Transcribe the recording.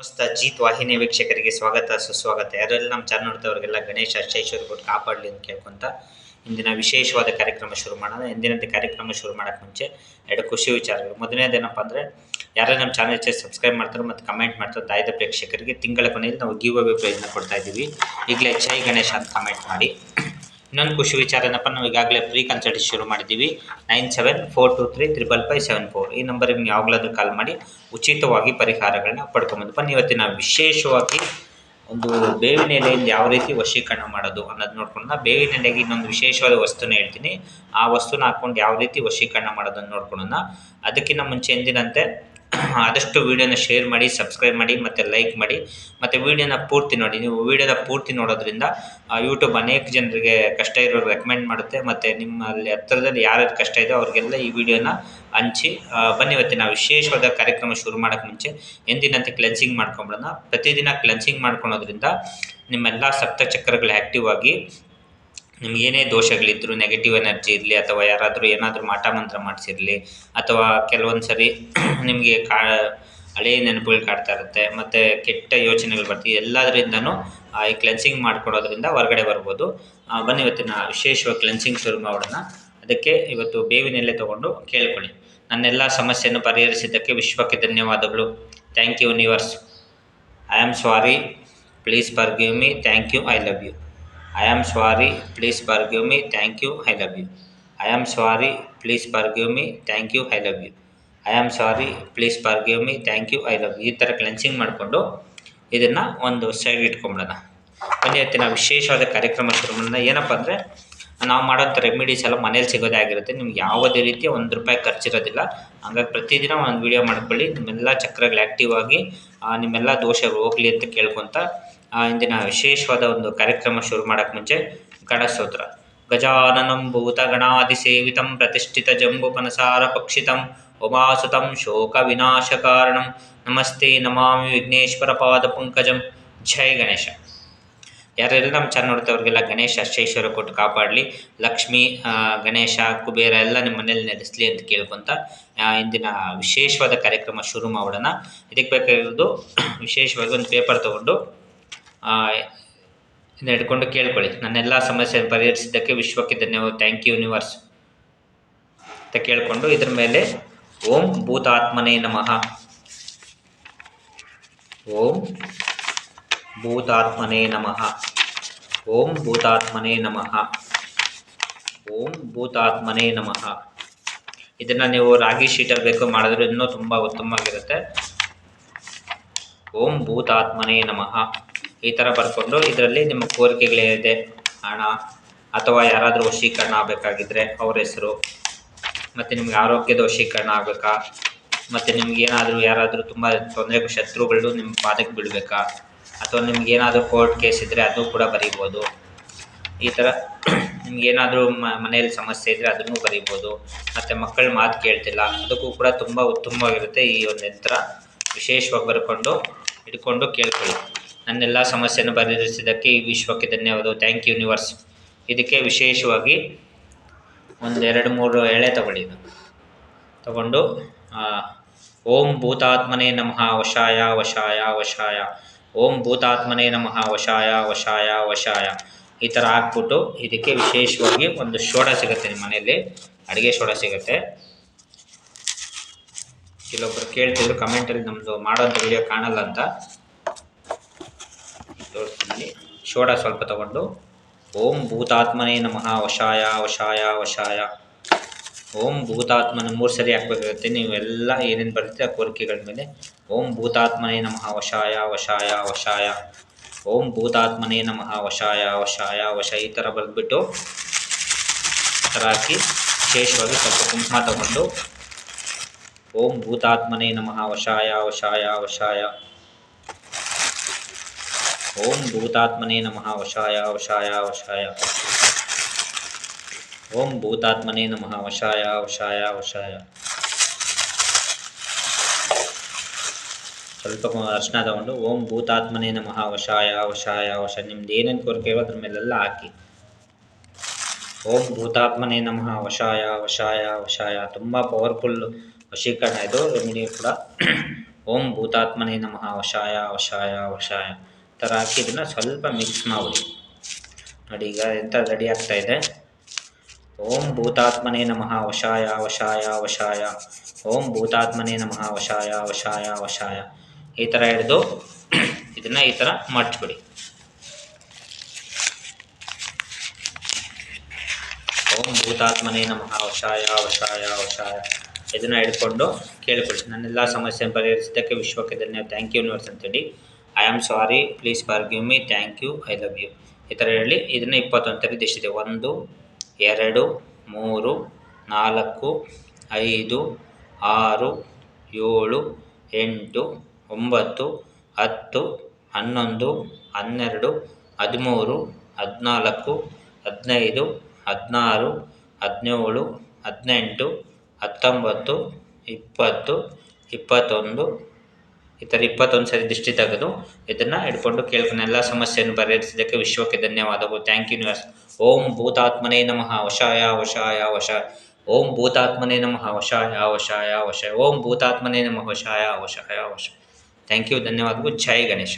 ನಮಸ್ತೆ ಜೀತ್ ವಾಹಿನಿ ವೀಕ್ಷಕರಿಗೆ ಸ್ವಾಗತ, ಸುಸ್ವಾಗತ. ಯಾರಲ್ಲಿ ನಮ್ಮ ಚಾನಲ್ ನೋಡ್ತವ್ರಿಗೆಲ್ಲ ಗಣೇಶ ಅಷ್ಟೈಶ್ವರ ಕೊಟ್ಟು ಕಾಪಾಡಲಿ ಅಂತ ಕೇಳ್ಕೊಂತ ಇಂದಿನ ವಿಶೇಷವಾದ ಕಾರ್ಯಕ್ರಮ ಶುರು ಮಾಡೋಣ. ಎಂದಿನಂತೆ ಕಾರ್ಯಕ್ರಮ ಶುರು ಮಾಡೋಕ್ಕೆ ಮುಂಚೆ ಎರಡು ಖುಷಿ ವಿಚಾರಗಳು. ಮೊದಲನೇದೇನಪ್ಪ ಅಂದರೆ ಯಾರೇ ನಮ್ಮ ಚಾನಲ್ ಹೆಚ್ಚು ಸಬ್ಸ್ಕ್ರೈಬ್ ಮಾಡ್ತಾರೋ ಮತ್ತು ಕಮೆಂಟ್ ಮಾಡ್ತಾರೋ ತಾಯಿದ ಪ್ರೇಕ್ಷಕರಿಗೆ ತಿಂಗಳ ಕೊನೆಯಲ್ಲಿ ನಾವು ಗೀವ್ ಅವೇ ಕೊಡ್ತಾ ಇದ್ದೀವಿ. ಈಗಲೇ ಜೈ ಗಣೇಶ ಅಂತ ಕಮೆಂಟ್ ಮಾಡಿ. ಇನ್ನೊಂದು ಖುಷಿ ವಿಚಾರ ಏನಪ್ಪ, ನಾವು ಈಗಾಗಲೇ ಫ್ರೀ ಕನ್ಸಲ್ಟ್ ಶುರು ಮಾಡಿದ್ದೀವಿ. Nine seven four two three triple five seven four ಈ ನಂಬರ್ ನಿಮ್ಗೆ ಯಾವಾಗಲಾದ್ರೂ ಕಾಲ್ ಮಾಡಿ, ಉಚಿತವಾಗಿ ಪರಿಹಾರಗಳನ್ನ ಪಡ್ಕೊಬೋದು ಇವತ್ತಿನ ವಿಶೇಷವಾಗಿ ಒಂದು ಬೇವಿನ ಎಲೆಯಿಂದ ಯಾವ ರೀತಿ ವಶೀಕರಣ ಮಾಡೋದು ಅನ್ನೋದು ನೋಡ್ಕೊಂಡು ನಾ ಬೇವಿನ ಎಲೆಗೆ ಇನ್ನೊಂದು ವಿಶೇಷವಾದ ವಸ್ತುನ ಹೇಳ್ತೀನಿ. ಆ ವಸ್ತುನ ಹಾಕ್ಕೊಂಡು ಯಾವ ರೀತಿ ವಶೀಕರಣ ಮಾಡೋದನ್ನು ನೋಡ್ಕೊಳ್ಳೋಣ ಅದಕ್ಕಿಂತ ಮುಂಚೆ ಎಂದಿನಂತೆ ಆದಷ್ಟು ವೀಡಿಯೋನ ಶೇರ್ ಮಾಡಿ ಸಬ್ಸ್ಕ್ರೈಬ್ ಮಾಡಿ, ಮತ್ತು ಲೈಕ್ ಮಾಡಿ, ಮತ್ತು ವೀಡಿಯೋನ ಪೂರ್ತಿ ನೋಡಿ. ನೀವು ವೀಡಿಯೋನ ಪೂರ್ತಿ ನೋಡೋದ್ರಿಂದ ಯೂಟ್ಯೂಬ್ ಅನೇಕ ಜನರಿಗೆ ಕಷ್ಟ ಇರೋರು ರೆಕಮೆಂಡ್ ಮಾಡುತ್ತೆ. ಮತ್ತು ನಿಮ್ಮಲ್ಲಿ ಹತ್ತಿರದಲ್ಲಿ ಯಾರ್ಯಾರು ಕಷ್ಟ ಇದೆ, ಅವ್ರಿಗೆಲ್ಲ ಈ ವಿಡಿಯೋನ ಹಂಚಿ ಬನ್ನಿ, ಇವತ್ತಿನ ವಿಶೇಷವಾದ ಕಾರ್ಯಕ್ರಮ ಶುರು ಮಾಡೋಕ್ಕೆ ಮುಂಚೆ ಎಂದಿನಂತೆ ಕ್ಲೆನ್ಸಿಂಗ್ ಮಾಡ್ಕೊಂಬಿಡೋಣ. ಪ್ರತಿದಿನ ಕ್ಲೆನ್ಸಿಂಗ್ ಮಾಡ್ಕೊಳೋದ್ರಿಂದ ನಿಮ್ಮೆಲ್ಲ ಸಪ್ತಚಕ್ರಗಳು ಆ್ಯಕ್ಟಿವ್ ಆಗಿ ನಿಮ್ಗೆ ಏನೇ ದೋಷಗಳಿದ್ರು ನೆಗೆಟಿವ್ ಎನರ್ಜಿ ಇರಲಿ, ಅಥವಾ ಯಾರಾದರೂ ಏನಾದರೂ ಮಾಟ ಮಂತ್ರ ಮಾಡಿಸಿರಲಿ, ಅಥವಾ ಕೆಲವೊಂದು ಸರಿ ನಿಮಗೆ ಕಾ ಹಳೆಯ ನೆನಪುಗಳು ಕಾಡ್ತಾ ಇರುತ್ತೆ, ಮತ್ತು ಕೆಟ್ಟ ಯೋಚನೆಗಳು ಬರ್ತೀವಿ ಎಲ್ಲದರಿಂದನೂ ಈ ಕ್ಲೆನ್ಸಿಂಗ್ ಮಾಡ್ಕೊಡೋದ್ರಿಂದ ಹೊರಗಡೆ ಬರ್ಬೋದು. ಬನ್ನಿ ಇವತ್ತಿನ ವಿಶೇಷವಾಗಿ ಕ್ಲೆನ್ಸಿಂಗ್ ಶುರು ಮಾಡೋಣ. ಅದಕ್ಕೆ ಇವತ್ತು ಬೇವಿನ ಎಲೆ ತೊಗೊಂಡು ಕೇಳ್ಕೊಳ್ಳಿ. ನನ್ನೆಲ್ಲ ಸಮಸ್ಯೆಯನ್ನು ಪರಿಹರಿಸಿದ್ದಕ್ಕೆ ವಿಶ್ವಕ್ಕೆ ಧನ್ಯವಾದಗಳು. Thank you universe I am sorry please forgive me thank you I love you I am sorry please forgive me thank you I love you I am sorry please forgive me thank you I love you I am sorry please forgive me thank you I love ಈ ಥರ cleansing ಮಾಡಿಕೊಂಡು ಇದನ್ನು ಒಂದು side ಇಟ್ಕೊಂಬಿಡೋಣ. ಬನ್ನಿ, ಇವತ್ತಿನ ವಿಶೇಷವಾದ ಕಾರ್ಯಕ್ರಮ ಶುರು ಮಾಡೋಣ. ಏನಪ್ಪ ಅಂದರೆ, ನಾವು ಮಾಡೋಂಥ ರೆಮಿಡೀಸ್ ಎಲ್ಲ ಮನೇಲಿ ಸಿಗೋದೇ ಆಗಿರುತ್ತೆ. ನಿಮ್ಗೆ ಯಾವುದೇ ರೀತಿ ಒಂದು ರೂಪಾಯಿ ಖರ್ಚಿರೋದಿಲ್ಲ. ಹಂಗಾಗಿ ಪ್ರತಿದಿನ ಒಂದು ವಿಡಿಯೋ ಮಾಡ್ಕೊಳ್ಳಿ. ನಿಮ್ಮೆಲ್ಲ ಚಕ್ರಗಳು ಆ್ಯಕ್ಟಿವ್ ಆಗಿ ನಿಮ್ಮೆಲ್ಲ ದೋಷಗಳು ಹೋಗಲಿ ಅಂತ ಕೇಳ್ಕೊತ ಆ, ಇಂದಿನ ವಿಶೇಷವಾದ ಒಂದು ಕಾರ್ಯಕ್ರಮ ಶುರು ಮಾಡೋಕ್ಕೆ ಮುಂಚೆ ಗಣಸ್ತೋತ್ರ ಗಜಾನನಂ ಭೂತ ಗಣಾದಿ ಸೇವಿತಂ ಪ್ರತಿಷ್ಠಿತ ಜಂಬುಪನಸಾರ ಪಕ್ಷಿತಂ ಉಮಾಸುತಂ ಶೋಕ ವಿನಾಶಕಾರಣಂ ನಮಸ್ತೆ ನಮಾಮಿ ವಿಘ್ನೇಶ್ವರ ಪಾದ ಪಂಕಜಂ. ಜೈ ಗಣೇಶ. ಯಾರೆಲ್ಲ ನಮ್ಮ ಚಾನಲ್ ನೋಡ್ತವ್ರಿಗೆಲ್ಲ ಗಣೇಶ ಅಷ್ಟೈಶ್ವರ ಕೊಟ್ಟು ಕಾಪಾಡಲಿ. ಲಕ್ಷ್ಮಿ ಗಣೇಶ ಕುಬೇರ ಎಲ್ಲ ನಿಮ್ಮ ಮನೇಲಿ ನಡೆಸಲಿ ಅಂತ ಕೇಳ್ಕೊತ ಇಂದಿನ ವಿಶೇಷವಾದ ಕಾರ್ಯಕ್ರಮ ಶುರು ಮಾಡೋಣ. ಇದಕ್ಕೆ ಬೇಕಾಗಿರೋದು ವಿಶೇಷವಾಗಿ ಒಂದು ಪೇಪರ್ ತೊಗೊಂಡು ಹಿಡ್ಕೊಂಡು ಕೇಳ್ಕೊಳ್ಳಿ. ನನ್ನೆಲ್ಲ ಸಮಸ್ಯೆ ಪರಿಹರಿಸಿದ್ದಕ್ಕೆ ವಿಶ್ವಕ್ಕೆ ಧನ್ಯವಾದ. ಥ್ಯಾಂಕ್ ಯು ಯೂನಿವರ್ಸ್ ಅಂತ ಕೇಳಿಕೊಂಡು ಇದ್ರ ಮೇಲೆ ಓಂ ಭೂತಾತ್ಮನೇ ನಮಃ. ಓಂ ಭೂತಾತ್ಮನೇ ನಮಃ. ಓಂ ಭೂತಾತ್ಮನೇ ನಮಃ. ಓಂ ಭೂತಾತ್ಮನೇ ನಮಃ. ಇದನ್ನು ನೀವು ರಾಗಿ ಶೀಟಲ್ಲಿ ಬೇಕು ಮಾಡಿದ್ರೆ ಇನ್ನೂ ತುಂಬ ಉತ್ತಮವಾಗಿರುತ್ತೆ. ಓಂ ಭೂತಾತ್ಮನೇ ನಮಃ. ಈ ಥರ ಬರ್ಕೊಂಡು ಇದರಲ್ಲಿ ನಿಮ್ಮ ಕೋರಿಕೆಗಳೇನಿದೆ ಹಣ ಅಥವಾ ಯಾರಾದರೂ ವಶೀಕರಣ ಆಗಬೇಕಾಗಿದ್ದರೆ ಅವ್ರ ಹೆಸರು, ಮತ್ತು ನಿಮ್ಗೆ ಆರೋಗ್ಯದ ವಶೀಕರಣ ಆಗಬೇಕಾ, ಮತ್ತು ನಿಮ್ಗೆ ಏನಾದರೂ ಯಾರಾದರೂ ತುಂಬ ತೊಂದರೆ ಶತ್ರುಗಳು ನಿಮ್ಮ ಪಾದಕ್ಕೆ ಬೀಳಬೇಕಾ, ಅಥವಾ ನಿಮ್ಗೆ ಏನಾದರೂ ಕೋರ್ಟ್ ಕೇಸ್ ಇದ್ದರೆ ಅದು ಕೂಡ ಬರೀಬೋದು. ಈ ಥರ ನಿಮ್ಗೇನಾದರೂ ಮನೆಯಲ್ಲಿ ಸಮಸ್ಯೆ ಇದ್ದರೆ ಅದನ್ನು ಬರೀಬೋದು. ಮತ್ತು ಮಕ್ಕಳ ಮಾತು ಕೇಳ್ತಿಲ್ಲ, ಅದಕ್ಕೂ ಕೂಡ ತುಂಬ ಉತ್ತಮವಾಗಿರುತ್ತೆ ಈ ಒಂದು ಯಂತ್ರ ವಿಶೇಷವಾಗಿ ಬರ್ಕೊಂಡು ಇಟ್ಕೊಂಡು ಕೇಳ್ಕೊಳ್ಳಿ. ನನ್ನೆಲ್ಲ ಸಮಸ್ಯೆಯನ್ನು ಪರಿಹರಿಸಿದ್ದಕ್ಕೆ ಈ ವಿಶ್ವಕ್ಕೆ ಧನ್ಯವಾದ ಥ್ಯಾಂಕ್ ಯು ಯೂನಿವರ್ಸ್ ಇದಕ್ಕೆ ವಿಶೇಷವಾಗಿ ಒಂದು ಎರಡು ಮೂರು ಎಳೆ ತಗೊಳ್ಳಿ ತಗೊಂಡು ಓಂ ಭೂತಾತ್ಮನೇ ನಮಃ, ವಶಾಯ ವಶಾಯ ವಶಾಯ. ಓಂ ಭೂತಾತ್ಮನೇ ನಮಃ, ವಶಾಯ ವಶಾಯ ವಶಾಯ. ಈ ಥರ ಹಾಕ್ಬಿಟ್ಟು ಇದಕ್ಕೆ ವಿಶೇಷವಾಗಿ ಒಂದು ಸೋಡ ಸಿಗುತ್ತೆ ನಿಮ್ಮ ಮನೆಯಲ್ಲಿ. ಅಡುಗೆ ಸೋಡ ಸಿಗುತ್ತೆ. ಕೆಲವೊಬ್ರು ಕೇಳ್ತಿದ್ರು ಕಮೆಂಟಲ್ಲಿ ನಮ್ಮದು ಮಾಡೋಂಥ ವಿಡಿಯೋ ಕಾಣಲ್ಲ ಅಂತ. ತೋರಿಸ್ತೀನಿ ಶೋಡ ಸ್ವಲ್ಪ ತಗೊಂಡು, ಓಂ ಭೂತಾತ್ಮನೇ ನಮಃ ವಶಾಯ ವಶಾಯ ವಶಾಯ. ಓಂ ಭೂತಾತ್ಮನ ಮೂರು ಸರಿ ಹಾಕ್ಬೇಕಾಗುತ್ತೆ. ನೀವೆಲ್ಲ ಏನೇನು ಬರುತ್ತೆ ಆ ಕೋರಿಕೆಗಳ ಮೇಲೆ. ಓಂ ಭೂತಾತ್ಮನೇ ನಮಃ ವಶಾಯ ವಶಾಯ ವಶಾಯ. ಓಂ ಭೂತಾತ್ಮನೇ ನಮಃ ವಶಾಯ ವಶಾಯ ವಶ ಈ ಥರ ಬರೆದ್ಬಿಟ್ಟು ಥರ ಹಾಕಿ ವಿಶೇಷವಾಗಿ ಸ್ವಲ್ಪ ಕುಂಕುಮ ತಗೊಂಡು, ಓಂ ಭೂತಾತ್ಮನೇ ನಮಃ ವಶಾಯ ವಶಾಯ ವಶಾಯ. ಓಂ ಭೂತಾತ್ಮನೇ ನಮಃ ವಶಾಯ ವಶಾಯ ವಶಾಯ ಓಂ ಭೂತಾತ್ಮನೇ ನಮಃ ವಶಾಯ ವಶಾಯ ವಶಾಯ ಸ್ವಲ್ಪ ಕು- ಅರ್ಶಿನ ತಗೊಂಡು, ಓಂ ಭೂತಾತ್ಮನೇ ನಮಃ ವಶಾಯ ವಶಾಯ, ವಶ. ನಿಮ್ದು ಏನೇನು ಕೋರಿಕೆ ಇರೋ ಅದ್ರ ಮೇಲೆಲ್ಲ ಹಾಕಿ. ಓಂ ಭೂತಾತ್ಮನೇ ನಮಃ ವಶಾಯ ವಶಾಯ ವಶಾಯ. ತುಂಬ ಪವರ್ಫುಲ್ ವಶೀಕರಣ ಇದು ರೆಮಿಡಿ ಕೂಡ. ಓಂ ಭೂತಾತ್ಮನೇ ನಮಃ ವಶಾಯ ವಶಾಯ ವಶಾಯ. ಈ ಥರ ಹಾಕಿ ಇದನ್ನು ಸ್ವಲ್ಪ ಮಿಕ್ಸ್ ಮಾಡಿ. ನೋಡಿ, ಈಗ ಎಂಥ ರೆಡಿ ಆಗ್ತಾ ಇದೆ. ಓಂ ಭೂತಾತ್ಮನೇ ನಮಃ, ವಶಾಯ ವಶಾಯ ವಶಾಯ. ಓಂ ಭೂತಾತ್ಮನೇ ನಮಃ, ವಶಾಯ ವಶಾಯ ವಶಾಯ. ಈ ಥರ ಹಿಡಿದು ಇದನ್ನು ಈ ಥರ ಮಡ್ಚಿಬಿಡಿ ಓಂ ಭೂತಾತ್ಮನೇ ನಮಃ, ವಶಾಯ ವಶಾಯ ವಶಾಯ. ಇದನ್ನು ಹಿಡ್ಕೊಂಡು ಕೇಳ್ಕೊಳ್ಳಿ. ನನ್ನೆಲ್ಲ ಸಮಸ್ಯೆ ಪರಿಹರಿಸಿದ್ದಕ್ಕೆ ವಿಶ್ವಕ್ಕೆ ಧನ್ಯವಾದ ಥ್ಯಾಂಕ್ ಯು ಯೂನಿವರ್ಸ್ ಅಂತೇಳಿ. I am sorry please forgive me thank you I love you ಈ ಥರ ಹೇಳಿ ಇದನ್ನು ಇಪ್ಪತ್ತೊಂದು ಥರ ಎಷ್ಟಿದೆ ಒಂದು, ಎರಡು, ಮೂರು, ನಾಲ್ಕು, ಐದು, ಆರು, ಏಳು, ಎಂಟು, ಒಂಬತ್ತು, ಹತ್ತು, ಹನ್ನೊಂದು, ಹನ್ನೆರಡು, ಹದಿಮೂರು, ಹದಿನಾಲ್ಕು, ಹದಿನೈದು, ಹದಿನಾರು, ಹದಿನೇಳು, ಹದಿನೆಂಟು, ಹತ್ತೊಂಬತ್ತು, ಇಪ್ಪತ್ತು, ಇಪ್ಪತ್ತೊಂದು ಈ ಥರ ಇಪ್ಪತ್ತೊಂದು ಸರಿ ದೃಷ್ಟಿ ತೆಗೆದು ಇದನ್ನು ಹಿಡ್ಕೊಂಡು ಕೇಳ್ಕೊಂಡು ಎಲ್ಲ ಸಮಸ್ಯೆಯನ್ನು ಪರಿಹರಿಸಿದ್ದಕ್ಕೆ ವಿಶ್ವಕ್ಕೆ ಧನ್ಯವಾದಗಳು. ಥ್ಯಾಂಕ್ ಯು ಯೂನಿವರ್ಸ್ ಓಂ ಭೂತಾತ್ಮನೇ ನಮಃ. ವಶಾಯ ವಶಾಯ ವಶ ಓಂ ಭೂತಾತ್ಮನೇ ನಮಃ. ವಶಾಯ ವಶಾಯ ವಶ ಓಂ ಭೂತಾತ್ಮನೇ ನಮಃ. ವಶಾಯ ವಶಾಯ ವಶ ಥ್ಯಾಂಕ್ ಯು ಧನ್ಯವಾದಗಳು. ಜೈ ಗಣೇಶ.